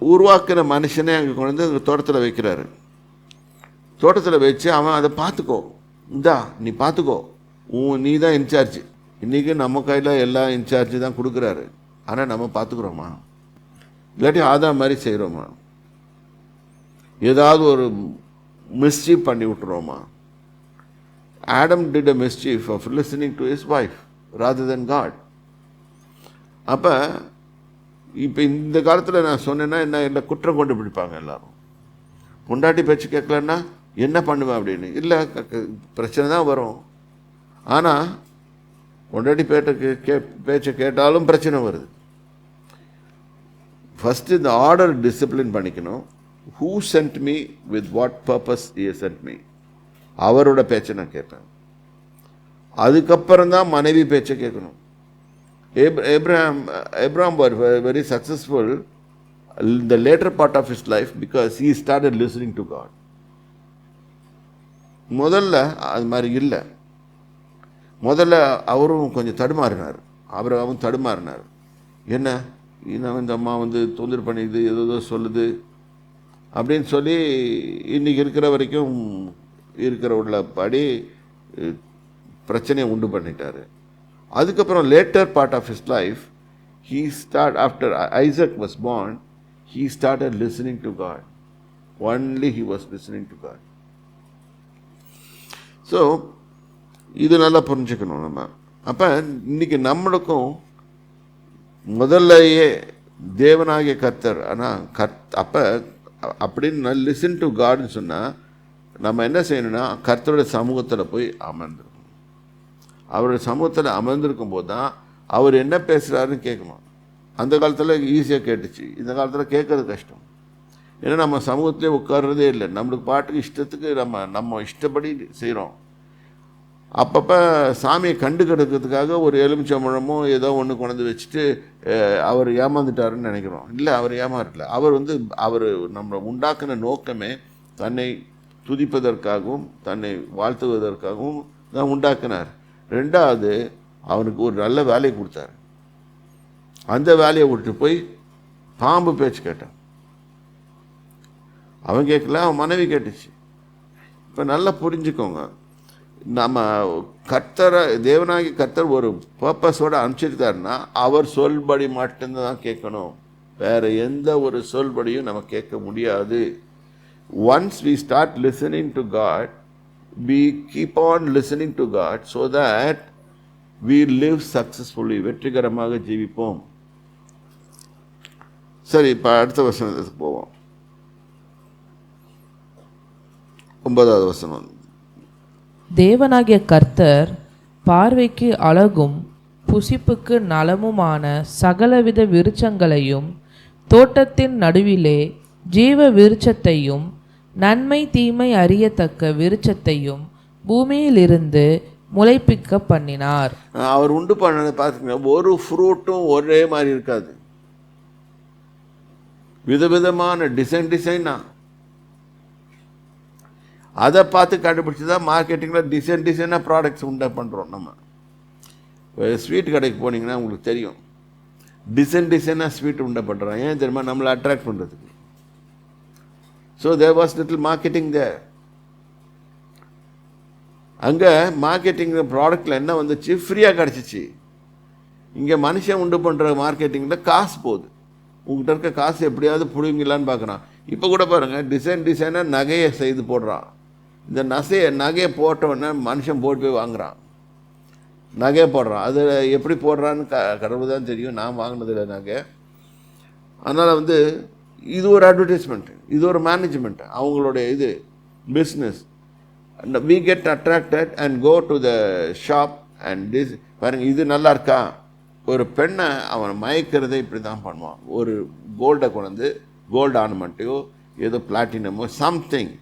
உருவாக்குற மனுஷனே அங்கே கொண்டு வந்து அங்கே தோட்டத்தில் வைக்கிறாரு. தோட்டத்தில் வச்சு அவன் அதை பார்த்துக்கோ. இந்தா நீ பார்த்துக்கோ. உன் நீ தான் இன்சார்ஜ் இன்றைக்கி நம்ம கையில் எல்லா இன்சார்ஜ் தான் கொடுக்குறாரு. ஆனால் நம்ம பார்த்துக்குறோமா? இல்லாட்டி ஆதா மாதிரி செய்கிறோமா ஏதாவது ஒரு மிஸ்சீஃப் பண்ணி விட்டுறோமா? Adam did a mischief of listening to his wife rather then God அப்போ இப்போ இந்த காலத்தில் நான் சொன்னேன்னா என்ன என்ன குற்றம் கொண்டு பிடிப்பாங்க எல்லாரும். பொண்டாட்டி பேச்சு கேட்கலன்னா என்ன பண்ணுவேன் அப்படின்னு? இல்லை க- க- பிரச்சனை தான் வரும். ஆனால் பொண்டாட்டி பேட்டை கே பேச்சை கேட்டாலும் பிரச்சனை வருது. ஃபஸ்ட்டு இந்த ஆர்டர் டிசிப்ளின் பண்ணிக்கணும். Who sent me with what purpose he sent me அவரோட பேச்சை நான் கேட்பேன். அதுக்கப்புறம் தான் மனைவி பேச்சை கேட்கணும். Abe Abraham Abraham were very successful the later part of his life because he started listening to God முதல்ல அது மாதிரி இல்லை. முதல்ல அவரும் கொஞ்சம் தடுமாறினார். அவர் அவன் தடுமாறினார். என்ன? இன்னும் இந்த அம்மா வந்து தொந்தர் பண்ணிடுது ஏதோ ஏதோ சொல்லுது அப்படின்னு சொல்லி இன்னைக்கு இருக்கிற வரைக்கும் இருக்கிற உள்ள படி பிரச்சனையை உண்டு பண்ணிட்டாரு. அதுக்கப்புறம் later part of his life he start after Isaac was born he started listening to God. Only he was listening to God. So இது நல்லா புரிஞ்சுக்கணும் நம்ம. அப்போ இன்னைக்கு நம்மளுக்கும் முதல்லயே தேவனாகிய கர்த்தர் ஆனால் கர்த் அப்போ அப்படின்னு லிசன் டு காட்னு சொன்னால் நம்ம என்ன செய்யணும்னா கர்த்தருடைய சமூகத்தில் போய் அமர்ந்திருக்கணும் அவருடைய சமூகத்தில் அமர்ந்திருக்கும் போது தான் அவர் என்ன பேசுகிறாருன்னு கேட்கணும். அந்த காலத்தில் ஈஸியாக கேட்டுச்சு. இந்த காலத்தில் கேட்கறது கஷ்டம். ஏன்னா நம்ம சமூகத்திலே உட்கார்றதே இல்லை. நம்மளுக்கு பாட்டுக்கு இஷ்டத்துக்கு நம்ம நம்ம இஷ்டப்படி செய்கிறோம் அப்பப்போ சாமியை கண்டு கிடக்கிறதுக்காக ஒரு எலுமிச்சம்பழமோ ஏதோ ஒன்று கொண்டு வச்சுட்டு அவர் ஏமாந்துட்டாருன்னு நினைக்கிறோம். இல்லை அவர் ஏமாறல. அவர் வந்து அவர் நம்ம உண்டாக்குன நோக்கமே தன்னை துதிப்பதற்காகவும் தன்னை வாழ்த்துவதற்காகவும் தான் உண்டாக்கினார். ரெண்டாவது அவனுக்கு ஒரு நல்ல வேலையை கொடுத்தாரு. அந்த வேலையை விட்டு போய் பாம்பு பேச்சு கேட்டான். அவன் கேட்கல அவன் மனைவி கேட்டுச்சு. இப்போ நல்லா புரிஞ்சுக்கோங்க. நம்ம கர்த்தரை தேவனாகி கர்த்தர் ஒரு பர்பஸோடு அனுப்பிச்சிருக்காருன்னா அவர் சொல்படி மட்டும்தான் கேட்கணும். வேற எந்த ஒரு சொல்படியும் நம்ம கேட்க முடியாது. Once we start listening to God we keep on listening to God so that we live successfully வெற்றிகரமாக ஜீவிப்போம். சரி இப்போ அடுத்த வசனத்துக்கு போவோம். ஒன்பதாவது வசனம். தேவனாகிய கர்த்தர் பார்வைக்கு அழகும் புசிப்புக்கு நலமுமான சகலவித விருச்சங்களையும் தோட்டத்தின் நடுவிலே ஜீவ விருட்சத்தையும் நன்மை தீமை அறியத்தக்க விருட்சத்தையும் பூமியிலிருந்து முளைப்பிக்க பண்ணினார். அவர் உண்டு பண்ணதை பார்த்துக்கங்க ஒரு ஃப்ரூட்டும் ஒரே மாதிரி இருக்காது. விதவிதமான டிசைன் டிசைனா அதை பார்த்து கண்டுபிடிச்சி தான் மார்க்கெட்டிங்கில் டிசைன் டிசைனாக ப்ராடக்ட்ஸ் உண்டா பண்ணுறோம் நம்ம. ஸ்வீட் கடைக்கு போனீங்கன்னா உங்களுக்கு தெரியும். டிசைன் டிசைனாக ஸ்வீட் உண்டை பண்ணுறோம் ஏன் தெரியுமா? நம்மளை அட்ராக்ட் பண்ணுறதுக்கு so there was little marketing there அங்கே மார்க்கெட்டிங் ப்ராடக்ட்டில் என்ன வந்துச்சு? ஃப்ரீயாக கிடச்சிச்சு. இங்கே மனுஷன் உண்டு பண்ணுற மார்க்கெட்டிங்கில் காசு போகுது. உங்ககிட்ட இருக்க காசு எப்படியாவது பிடுங்கலான்னு பார்க்குறான். இப்போ கூட பாருங்கள் டிசைன் டிசைனாக நகையை செய்து போடுறான். இந்த நகையை நகையை போட்டவுடனே மனுஷன் போட்டு போய் வாங்குறான். நகையை போடுறான். அது எப்படி போடுறான்னு க கடவுள் தான் தெரியும். நான் வாங்கினதில்லை நகை. அதனால் வந்து இது ஒரு அட்வர்டைஸ்மெண்ட் இது ஒரு மேனேஜ்மெண்ட் அவங்களுடைய இது business we get attracted and go to the shop and this பாருங்க இது நல்லா இருக்கா? ஒரு பெண்ணை அவன் மயக்கிறதே இப்படி தான் பண்ணுவான். ஒரு கோல்டை கொண்டு கோல்டு ஆர்னமெண்ட்டையோ ஏதோ பிளாட்டினமோ something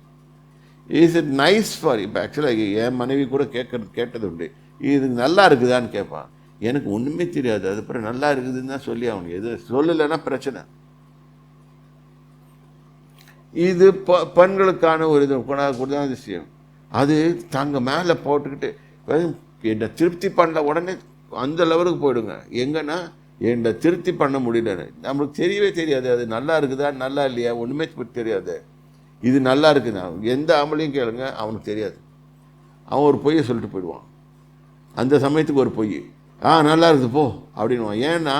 is it nice for இப்போ ஆக்சுவலாக என் மனைவி கூட கேட்கறது கேட்டது உண்டு. இது நல்லா இருக்குதான்னு கேட்பான். எனக்கு ஒன்றுமே தெரியாது. அது அப்புறம் நல்லா இருக்குதுன்னு தான் சொல்லி அவனுக்கு எது சொல்லலைன்னா பிரச்சனை. இது ப பெண்களுக்கான ஒரு இது குண குணாதிசயம் அது தாங்க மேலே போட்டுக்கிட்டு என்னை திருப்தி பண்ணல உடனே அந்த லெவலுக்கு போயிடுங்க. எங்கன்னா என்னை திருப்தி பண்ண முடியல நம்மளுக்கு தெரியவே தெரியாது அது நல்லா இருக்குதா நல்லா இல்லையா ஒன்றுமே தெரியாது. இது நல்லா இருக்குதா? எந்த ஆம்பளையும் கேளுங்க அவனுக்கு தெரியாது. அவன் ஒரு பொய்யை சொல்லிட்டு போயிடுவான். அந்த சமயத்துக்கு ஒரு பொய். ஆ நல்லா இருக்குது போ அப்படின்வான் ஏன்னா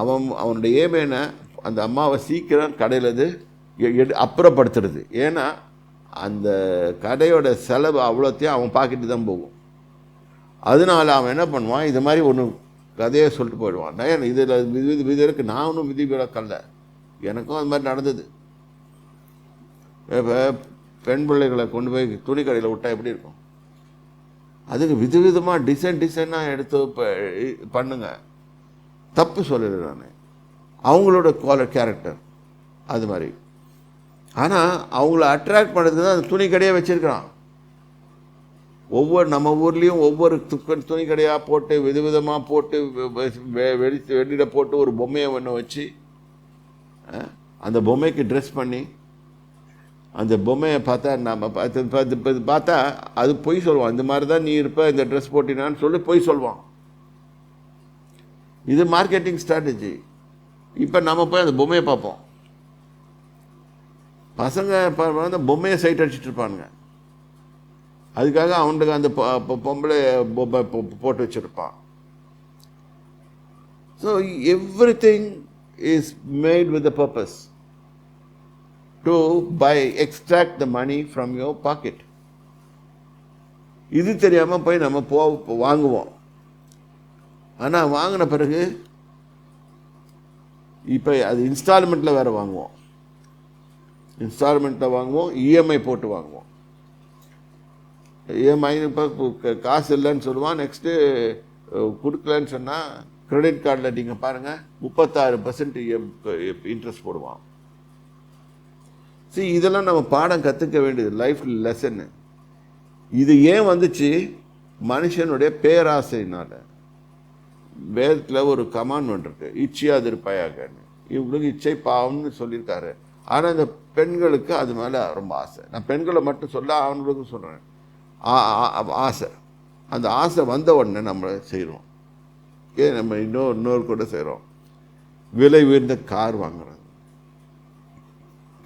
அவன் அவனுடைய ஏமேனை அந்த அம்மாவை சீக்கிரம் கடையிலது அப்புறப்படுத்துறது. ஏன்னா அந்த கடையோட செலவு அவ்வளோத்தையும் அவன் பாக்கெட்டு தான் போகும். அதனால அவன் என்ன பண்ணுவான்? இது மாதிரி ஒன்று கதையை சொல்லிட்டு போயிடுவான். ஏன் இதில் விதி விதி இருக்கு. நான் ஒன்றும் விதி விலக்கல்ல எனக்கும் அது மாதிரி நடந்தது. இப்போ பெண் பிள்ளைகளை கொண்டு போய் துணி கடையில் விட்டா எப்படி இருக்கும்? அதுக்கு விதவிதமாக டிசைன் டிசைனாக எடுத்து பண்ணுங்க. தப்பு சொல்லலை நான். அவங்களோட குவால கேரக்டர் அது மாதிரி. ஆனால் அவங்கள அட்ராக்ட் பண்ணுறதுக்கு தான் அந்த துணி கடையை வச்சுருக்கிறான். ஒவ்வொரு நம்ம ஊர்லேயும் ஒவ்வொரு துக்கன் துணி கடையாக போட்டு விதவிதமாக போட்டு வெ- வெ- வெடித்து வெளியில் போட்டு ஒரு பொம்மையை ஒன்று வச்சு அந்த பொம்மைக்கு ட்ரெஸ் பண்ணி அந்த பொம்மையை பார்த்தா நம்ம பார்த்து பார்த்து பார்த்தா அது பொய் சொல்லுவான். இந்த மாதிரி தான் நீ இருப்ப இந்த ட்ரெஸ் போட்டினான்னு சொல்லி பொய் சொல்லுவான். இது மார்க்கெட்டிங் ஸ்ட்ராட்டஜி இப்போ நம்ம போய் அந்த பொம்மையை பார்ப்போம். பசங்க ப- வந்து பொம்மையை சைட் அடிச்சிட்டு இருப்பானுங்க. அதுக்காக அவனுக்கு அந்த பொம்பளை பொம்மை போட்டு வச்சுருப்பான். So everything is made with the purpose to by extract the money from your pocket இது தெரியாமல் போய் நம்ம போ வாங்குவோம். ஆனால் வாங்கின பிறகு இப்போ அது இன்ஸ்டால்மெண்ட்டில் வேறு வாங்குவோம். இன்ஸ்டால்மெண்ட்டில் வாங்குவோம் இஎம்ஐ போட்டு வாங்குவோம். இஎம்ஐ இப்போ காசு இல்லைன்னு சொல்லுவான். நெக்ஸ்ட்டு கொடுக்கலன்னு சொன்னால் கிரெடிட் கார்டில் நீங்கள் பாருங்கள் முப்பத்தாறு பர்சன்ட் இன்ட்ரெஸ்ட் போடுவான். சரி இதெல்லாம் நம்ம பாடம் கற்றுக்க வேண்டியது லைஃப் லெசன்னு இது ஏன் வந்துச்சு? மனுஷனுடைய பேராசையினால. வேதத்தில் ஒரு கமாண்ட்மெண்ட் இருக்குது இச்சையாதிருப்பாயாகன்னு இவங்களுக்கு இச்சை பாவம்னு சொல்லியிருக்காரு. ஆனால் இந்த பெண்களுக்கு அது மேலே ரொம்ப ஆசை. நான் பெண்களை மட்டும் சொல்ல அவங்களுக்கும் சொல்கிறேன் ஆசை. அந்த ஆசை வந்த உடனே நம்ம செய்கிறோம் ஏன் நம்ம இன்னொரு இன்னொரு கூட செய்கிறோம் விலை உயர்ந்த கார் வாங்குறோம்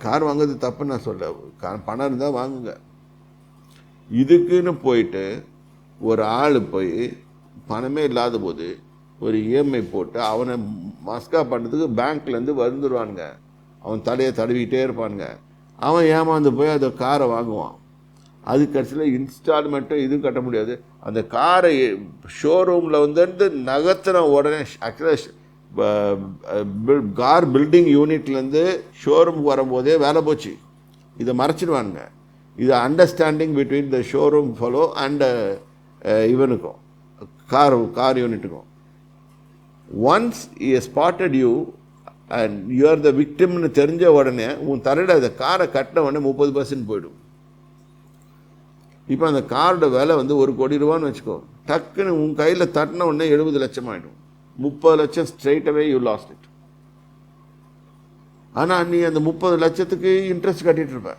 கார் வாங்குறது தப்பு நான் சொல்ல பணம் இருந்தால் வாங்குங்க. இதுக்குன்னு போயிட்டு ஒரு ஆள் போய் பணமே இல்லாத போது ஒரு இஎம்ஐ போட்டு அவனை மஸ்கா பண்ணுறதுக்கு பேங்க்லேருந்து வந்துடுவானுங்க அவன் தலையை தடவிக்கிட்டே இருப்பானுங்க. அவன் ஏமாந்து போய் அந்த காரை வாங்குவான். அது கடைசியில் இன்ஸ்டால்மெண்ட்டும் இதுவும் கட்ட முடியாது. அந்த காரை ஷோரூமில் வந்து நகர்த்தின உடனே ஆக்சுவலாக கார் பில்டிங் யூனிட்லேருந்து ஷோரூமுக்கு வரும்போதே வேலை போச்சு. இதை மறைச்சிடுவானுங்க. இது understanding between the showroom fellow and இவனுக்கும். Car car யூனிட்டுக்கும் once he spotted you and you are the விக்டிம்னு தெரிஞ்ச உடனே உன் தலையில் அந்த காரை கட்டின உடனே முப்பது பர்சன்ட் போயிடும். இப்போ அந்த காரோட விலை வந்து ஒரு கோடி ரூபான்னு வச்சுக்கோ. டக்குன்னு உன் கையில் தட்டின உடனே எழுபது லட்சம் ஆகிடும் முப்பது லட்சம் ஸ்ட்ரெயிட்டவே யூ லாஸ்ட் இட் ஆனால் நீ அந்த முப்பது லட்சத்துக்கு இன்ட்ரெஸ்ட் கட்டிகிட்டு இருப்ப.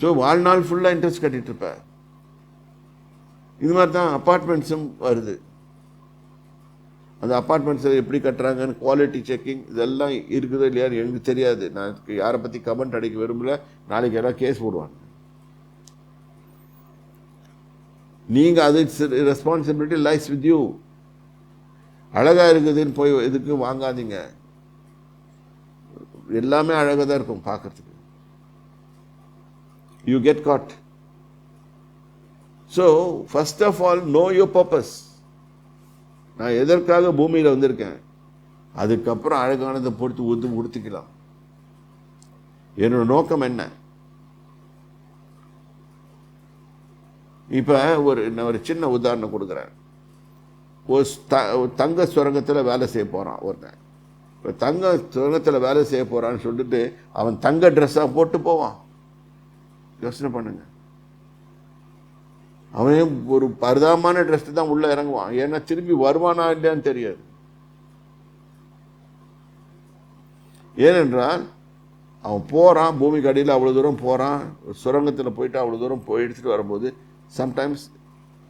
ஸோ வாழ்நாள் ஃபுல்லாக இன்ட்ரெஸ்ட் கட்டிட்டு இருப்ப. இது மாதிரி தான் அப்பார்ட்மெண்ட்ஸும் வருது. அந்த அப்பார்ட்மெண்ட்ஸை எப்படி கட்டுறாங்கன்னு குவாலிட்டி செக்கிங் இதெல்லாம் இருக்குதோ இல்லையான்னு எனக்கு தெரியாது. நான் யாரை பற்றி கமெண்ட் அடிக்க விரும்பல. நாளைக்கு எல்லாம் கேஸ் போடுவாங்க. நீங்கள் அது ரெஸ்பான்சிபிலிட்டி லைஸ் வித் யூ அழகாக இருக்குதுன்னு போய் இதுக்கு வாங்காதீங்க. எல்லாமே அழகாக தான் இருக்கும் பார்க்குறதுக்கு. You get caught so first of all know your purpose நான் எதற்காக பூமியில் வந்திருக்கேன்? அதுக்கப்புறம் அழகானதை பொறுத்து ஊத்து உடுத்திக்கலாம். என்னோட நோக்கம் என்ன? இப்போ ஒரு நான் ஒரு சின்ன உதாரணம் கொடுக்குறேன். ஒரு த- தங்க சுரங்கத்தில் வேலை செய்ய போகிறான் ஒருத்தன். இப்போ தங்க சுரங்கத்தில் வேலை செய்ய போகிறான்னு சொல்லிட்டு அவன் தங்க ட்ரெஸ்ஸாக போட்டு போவான். யோசனை பண்ணுங்கள் அவனே ஒரு பரிதாபமான ட்ரெஸ் தான் உள்ளே இறங்குவான். ஏன்னா திரும்பி வருவானா இல்லையான்னு தெரியாது. ஏனென்றால் அவன் போகிறான் பூமிக்கு அடியில் அவ்வளோ தூரம் போகிறான் சுரங்கத்தில் போயிட்டு அவ்வளோ தூரம் போய் எடுத்துகிட்டு வரும்போது சம்டைம்ஸ்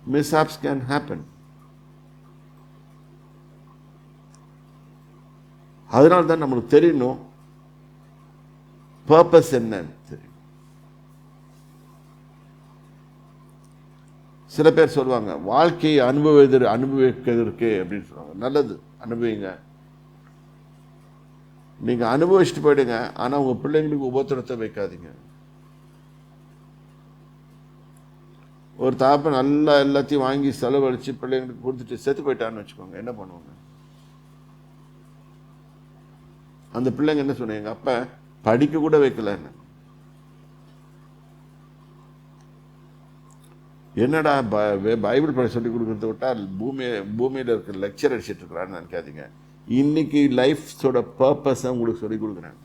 மிஸ்ஹாப்ஸ் கேன் ஹேப்பன் அதனால தான் நம்மளுக்கு தெரியணும் பர்பஸ் என்னன்னு தெரியும். சில பேர் சொல்லுவாங்க வாழ்க்கையை அனுபவிதர் அனுபவிக்கிறதுக்கு அப்படின்னு சொல்லுவாங்க. நல்லது அனுபவிங்க. நீங்கள் அனுபவிச்சுட்டு போயிடுங்க ஆனால் உங்கள் பிள்ளைங்களுக்கு உபத்திரத்தை வைக்காதீங்க. ஒரு தாப்பை நல்லா எல்லாத்தையும் வாங்கி செலவழித்து பிள்ளைங்களுக்கு கொடுத்துட்டு செத்து போயிட்டான்னு வச்சுக்கோங்க என்ன பண்ணுவாங்க? அந்த பிள்ளைங்க என்ன சொன்னாங்க எங்கள் அப்பா படிக்க கூட வைக்கலன்னு என்னடா ப- பைபிள் படி சொல்லி கொடுக்குறத விட்டால் பூமி பூமியில் இருக்கிற லெக்சர் அடிச்சிட்டு இருக்கிறான்னு நினைக்காதீங்க. இன்னைக்கு லைஃப்ஸோட பர்பஸை உங்களுக்கு சொல்லி கொடுக்குறேன்.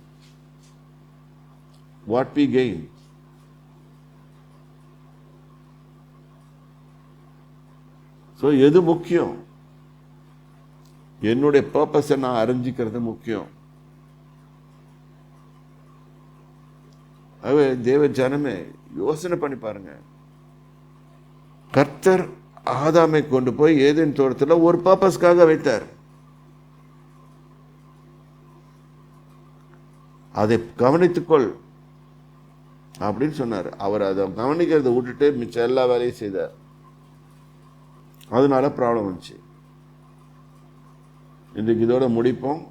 வாட் வி கெயின் ஸோ எது முக்கியம்? என்னுடைய பர்பஸை நான் அறிஞ்சிக்கிறது முக்கியம். அவ தேவ ஜனமே யோசனை பண்ணி பாருங்கள் கர்த்தர் ஆதாமை கொண்டு போய் ஏதேன் தோட்டத்தில் ஒரு பர்பஸ்க்காக வைத்தார். அதை கவனித்துக்கொள் அப்படின்னு சொன்னார். அவர் அதை கவனிக்கிறதை விட்டுட்டு மிச்சம் எல்லா வேலையும் செய்தார். அதனால ப்ராப்ளம் வந்துச்சு. இன்றைக்கு இதோட முடிப்போம்.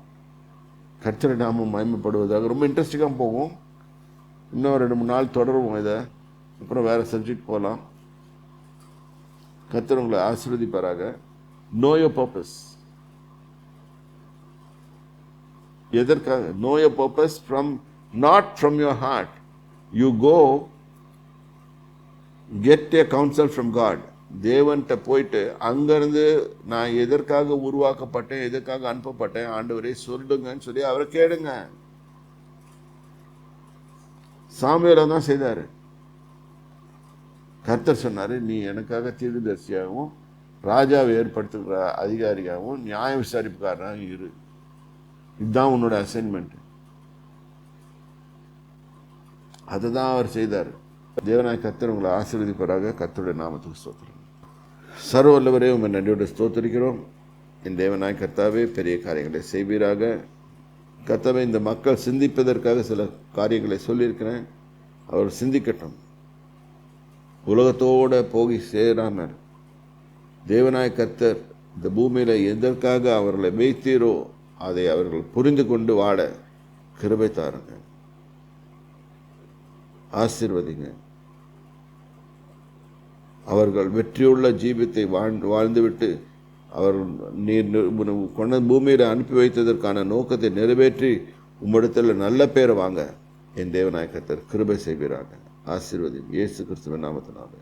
கர்த்தரை நாமம் மயமப்படுவதாக ரொம்ப இன்ட்ரெஸ்டிங்காக போகும். இன்னும் ரெண்டு மூணு நாள் தொடருவோம் இதை. அப்புறம் வேறு சப்ஜெக்ட் போகலாம் கத்தர் உங்களை ஆசிர்வதிப்பாராக. நோ யோ பர்பஸ் எதற்காக? Know your purpose from not from your heart you go get a counsel from God தேவன்கிட்ட போயிட்டு அங்கேருந்து நான் எதற்காக உருவாக்கப்பட்டேன் எதற்காக அனுப்பப்பட்டேன் ஆண்டவரே சொல்லுங்கன்னு சொல்லி அவரை கேளுங்க. சாமியில தான் செய்தார். கர்த்தர் சொன்னார் நீ எனக்காக தீர்க்கதரிசியாகவும் ராஜாவை ஏற்படுத்துகிற அதிகாரியாகவும் நியாய விசாரிப்புக்காரனாக இரு. இதுதான் உன்னோட அசைன்மெண்ட் அதுதான் அவர் செய்தார். தேவனாய் கர்த்தர் உங்களை ஆசீர்வதிப்பதாக கர்த்தருடைய நாமத்துக்கு ஸ்தோத்திரம். சர்வல்லவரே உங்கள் நன்றியோடு ஸ்தோத்திருக்கிறோம். என் தேவனாய் கர்த்தாவே பெரிய காரியங்களை செய்வீராக. கர்த்தாவே இந்த மக்கள் சிந்திப்பதற்காக சில காரியங்களை சொல்லியிருக்கிறேன். அவர் சிந்திக்கட்டும். உலகத்தோடு போகி சேராமல் தேவனாய் கத்தர் இந்த பூமியில் எதற்காக அவர்களை மெய்த்தீரோ அதை அவர்கள் புரிந்து கொண்டு வாட கிருபை தாருங்க. ஆசிர்வதிங்க. அவர்கள் வெற்றியுள்ள ஜீவித்தை வாழ்ந்து வாழ்ந்துவிட்டு அவர்கள் நீர் கொண்ட பூமியில் அனுப்பி வைத்ததற்கான நோக்கத்தை நிறைவேற்றி உம்மிடத்தில் நல்ல பேரை வாங்க. என் தேவநாயக்கத்தர் கிருபை செய்கிறாங்க ஆசீர்வதி இயேசு கிறிஸ்துவ நாமத்தினாலே.